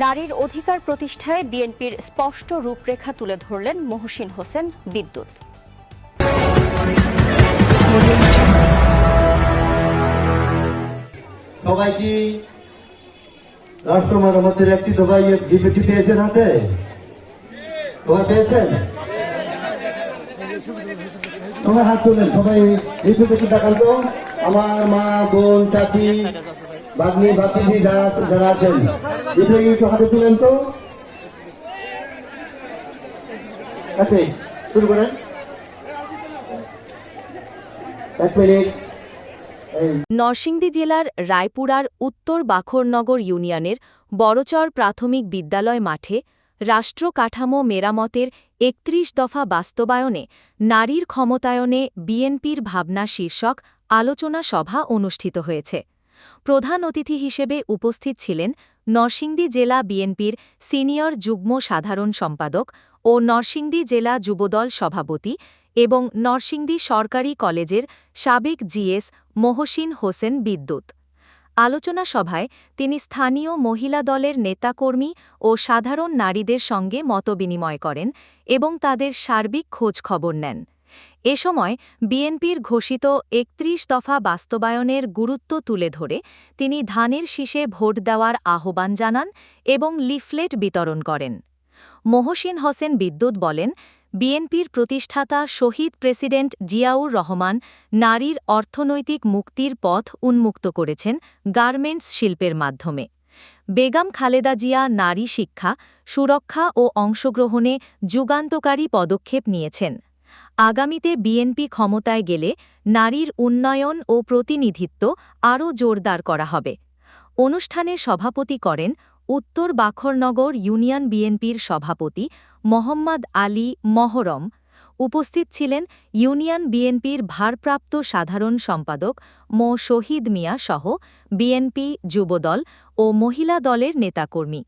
নারীর অধিকার প্রতিষ্ঠায় বিএনপির স্পষ্ট রূপরেখা তুলে ধরলেন মহসিন হোসেন বিদ্যুৎ। রাষ্ট্র একটি সবাই পেয়েছেন হাতে? সবাই পেয়েছেন? সবাই হাত তুলেন, সবাই দেখান তো আমার মা, বোন, চাচি বাগনি বাতিজি যারা যারা আছেন। একটু হাতে তুলেন তো? শুরু করেন। নরসিংদী জেলার রায়পুরার উত্তর বাখরনগর ইউনিয়নের বড়চর প্রাথমিক বিদ্যালয় মাঠে রাষ্ট্র কাঠামো মেরামতের একত্রিশ দফা বাস্তবায়নে নারীর ক্ষমতায়নে বিএনপির ভাবনা শীর্ষক আলোচনা সভা অনুষ্ঠিত হয়েছে। প্রধান অতিথি হিসেবে উপস্থিত ছিলেন নরসিংদী জেলা বিএনপির সিনিয়র যুগ্ম সাধারণ সম্পাদক ও নরসিংদী জেলা যুবদল সভাপতি এবং নরসিংদী সরকারি কলেজের সাবেক জিএস মহসিন হোসেন বিদ্যুৎ। আলোচনা সভায় তিনি স্থানীয় মহিলা দলের নেতাকর্মী ও সাধারণ নারীদের সঙ্গে মতবিনিময় করেন এবং তাদের সার্বিক খোঁজ খবর নেন। এ সময় বিএনপির ঘোষিত একত্রিশ দফা বাস্তবায়নের গুরুত্ব তুলে ধরে তিনি ধানের শীষে ভোট দেওয়ার আহ্বান জানান এবং লিফলেট বিতরণ করেন। মহসিন হোসেন বিদ্যুৎ বলেন, বিএনপির প্রতিষ্ঠাতা শহীদ প্রেসিডেন্ট জিয়াউর রহমান নারীর অর্থনৈতিক মুক্তির পথ উন্মুক্ত করেছেন গার্মেন্টস শিল্পের মাধ্যমে। বেগম খালেদা জিয়া নারী শিক্ষা, সুরক্ষা ও অংশগ্রহণে যুগান্তকারী পদক্ষেপ নিয়েছেন। আগামীতে বিএনপি ক্ষমতায় গেলে নারীর উন্নয়ন ও প্রতিনিধিত্ব আরও জোরদার করা হবে। অনুষ্ঠানে সভাপতি করেন উত্তর বাখরনগর ইউনিয়ন বিএনপির সভাপতি মোহাম্মদ আলী মহরম। উপস্থিত ছিলেন ইউনিয়ন বিএনপির ভারপ্রাপ্ত সাধারণ সম্পাদক মো. শহীদ মিয়া সহ বিএনপি যুবদল ও মহিলা দলের নেতাকর্মী।